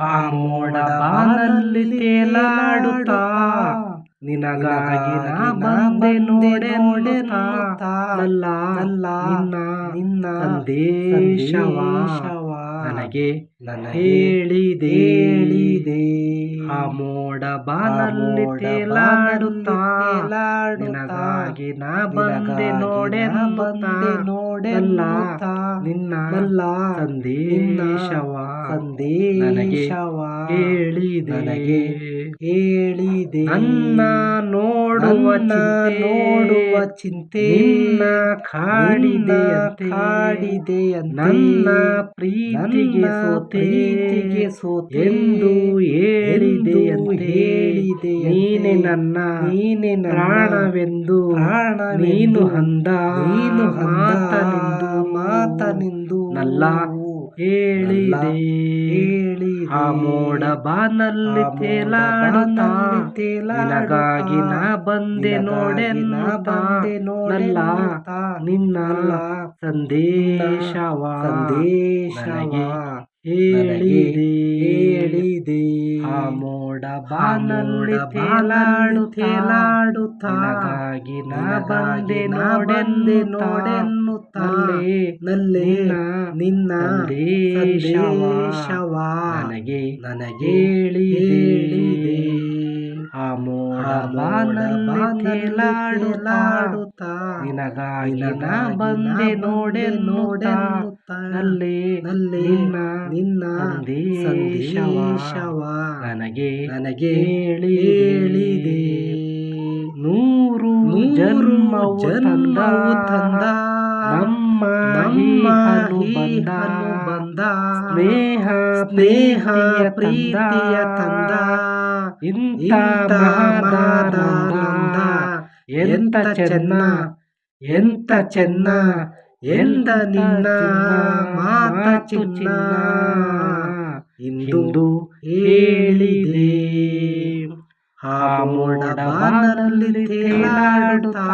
ಆ ಮೋಡ ಬಾನಲ್ಲಿ ತೇಲಾಡುತ್ತಾ ನಿನಗಾಗಿ ನಾ ಬಂದೆ ನೋಡೆ ನೋಡೆ ಅಲ್ಲ ನಿನ್ನ ನಿನ್ನ ಸಂದೇಶವ ನನಗೆ ನನ್ನ ಹೇಳಿದೆ. ಹೇಳಿದೆ. ಆ ಮೋಡ ಬಾನಲ್ಲಿ ತೇಲಾಡುತ್ತಾ ನಿನಗಾಗಿ ನಾ ಬಂದೆ ನೋಡೆ ಬಂದೆ ನೋಡೆಲ್ಲ ನಿನ್ನ ಅಲ್ಲ ಸಂದೇಶವ ಸಂದೇಶವ ಹೇಳಿದೆ. ನನಗೆ ಹೇಳಿದೆ. ನನ್ನ ನೋಡುವ ನೋಡುವ ಚಿಂತೆ ನಿನ್ನ ಕಾಡಿದೆ ಕಾಡಿದೆ ನನ್ನ ಪ್ರೀತಿಗೆ ಪ್ರೀತಿಗೆ ಸೋತೆ ಎಂದು ಹೇಳಿದೆ ಹೇಳಿದೆ ನೀನೆ ನನ್ನ ನೀನೆ ಪ್ರಾಣವೆಂದು ಪ್ರಾಣ ನೀನು ಹಂದ ನೀನು ಮಾತನೆಂದು ಮಾತನೆಂದು ನಲ್ಲ ಹೇಳಿದೆ ಹೇಳಿ ಆ ಮೋಡ ಬಾನಲ್ಲಿ ತೇಲಾಡುತ್ತಾ. ನಿನಗಾಗಿ ನಾ ಬಂದೆ ನೋಡೆ ಬಂದೆ ನೋಡಲ್ಲ ನಿನ್ನ ಸಂದೇಶವ. ಸಂದೇಶವ. ಹೇಳಿದೆ. ಹೇಳಿದೆ. ಆ ಮೋಡ ಬಾನಲ್ಲಿ ತೇಲಾಡು ತೇಲಾಡುತ್ತಾ ನಿನಗಾಗಿ ನಾ ಬಂದೆ ನೋಡೆಂದೆ ನೋಡೆನ್ನುತ್ತಲ್ಲೇ ನಲ್ಲೇ ನಿನ್ನ ದೇಶವ ನನಗೆ ನನಗೆ ಹೇಳಿದೆ. ಆ ಮೋಡ ಬಾನಲ್ಲಿ ತೇಲಾಡುತ್ತಾ ನಿನಗಾಗಿ ನಾ ಬಂದೆ ನೋಡೆ ನೋಡೆನ್ನುತ್ತಲ್ಲೇ ನಲ್ಲೇ ನಿನ್ನ ನಿನ್ನ ಸಂದೇಶವ ನನಗೆ ನನಗೆ ಹೇಳಿದೆ. ನೂರು ಜನ್ಮವು ಜನ್ಮವು ತಂದ ನಮ್ಮ ನಮ್ಮ ಬಂದ ಬಂದ ಸ್ನೇಹ ಸ್ನೇಹ ಪ್ರೀತಿಯ ತಂದ ಇಂಥ ಎಂತ ಚೆನ್ನ ಎಂತ ಚೆನ್ನ ಎಂದ ನಿನ್ನ ಮಾತ ಚಿನ್ನ ಇಂದು ಹೇಳಿದೆ. ಆ ಮೋಡ ಬಾನಲ್ಲಿ ತೇಲಾಡುತ್ತಾ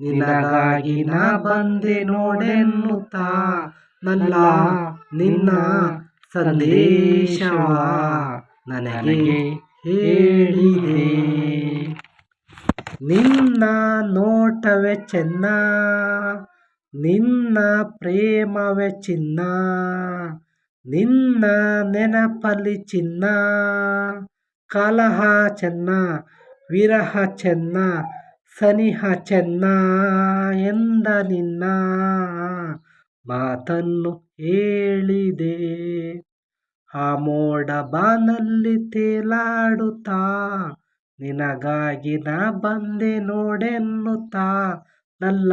ನಿನಗಾಗಿ ನಾ ಬಂದೆ ನೋಡೆನ್ನುತ್ತಾ ನನ್ನ ನಿನ್ನ ಸಂದೇಶವ ನನಗೆ ಹೇಳಿದೆ. ನಿನ್ನ ನೋಟವೇ ಚೆನ್ನ ನಿನ್ನ ಪ್ರೇಮವೇ ಚಿನ್ನ, ನಿನ್ನ ನೆನಪಲ್ಲಿ ಚಿನ್ನ, ಕಲಹ ಚೆನ್ನ, ವಿರಹ ಚೆನ್ನ, ಸನಿಹ ಚೆನ್ನ ಎಂದ ನಿನ್ನ ಮಾತನ್ನು ಹೇಳಿದೆ. ಆ ಮೋಡ ಬಾನಲ್ಲಿ ತೇಲಾಡುತ್ತಾ, ನಿನಗಾಗಿ ನಾ ಬಂದೆ ನೋಡೆನ್ನುತ್ತಾ, ನಲ್ಲ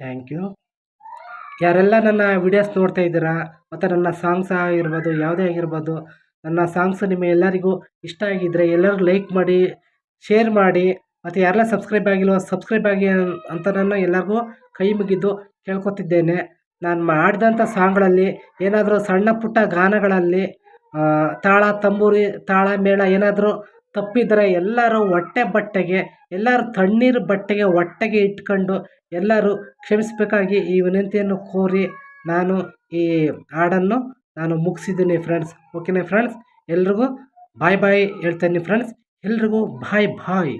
ಥ್ಯಾಂಕ್ ಯು ಯಾರೆಲ್ಲ ನನ್ನ ವಿಡಿಯೋಸ್ ನೋಡ್ತಾ ಇದ್ದೀರಾ, ಮತ್ತು ನನ್ನ ಸಾಂಗ್ಸ್ ಆಗಿರ್ಬೋದು, ಯಾವುದೇ ಆಗಿರ್ಬೋದು, ನನ್ನ ಸಾಂಗ್ಸ್ ನಿಮ್ಮ ಎಲ್ಲರಿಗೂ ಇಷ್ಟ ಆಗಿದ್ದರೆ ಎಲ್ಲರೂ ಲೈಕ್ ಮಾಡಿ ಶೇರ್ ಮಾಡಿ, ಮತ್ತು ಯಾರೆಲ್ಲ ಸಬ್ಸ್ಕ್ರೈಬ್ ಆಗಿಲ್ವೋ ಸಬ್ಸ್ಕ್ರೈಬ್ ಆಗಿ ಅಂತ ನಾನು ಎಲ್ಲರಿಗೂ ಕೈ ಮುಗಿದು ಕೇಳ್ಕೊತಿದ್ದೇನೆ. ನಾನು ಮಾಡಿದಂಥ ಸಾಂಗ್ಗಳಲ್ಲಿ ಏನಾದರೂ ಸಣ್ಣ ಪುಟ್ಟ ಗಾನಗಳಲ್ಲಿ ತಾಳ ತಂಬೂರಿ, ತಾಳ ಮೇಳ ಏನಾದರೂ ತಪ್ಪಿದರೆ ಎಲ್ಲರೂ ಹೊಟ್ಟೆ ಬಟ್ಟೆಗೆ, ಎಲ್ಲರೂ ತಣ್ಣೀರು ಬಟ್ಟೆಗೆ ಹೊಟ್ಟೆಗೆ ಇಟ್ಕೊಂಡು ಎಲ್ಲರೂ ಕ್ಷಮಿಸಬೇಕಾಗಿ ಈ ವಿನಂತಿಯನ್ನು ಕೋರಿ ನಾನು ಈ ಹಾಡನ್ನು ನಾನು ಮುಗಿಸಿದ್ದೀನಿ ಫ್ರೆಂಡ್ಸ್ ಓಕೆನಾ ಫ್ರೆಂಡ್ಸ್ ಎಲ್ರಿಗೂ ಬಾಯ್ ಬಾಯ್ ಹೇಳ್ತೇನೆ ಫ್ರೆಂಡ್ಸ್ ಎಲ್ರಿಗೂ ಬಾಯ್ ಬಾಯ್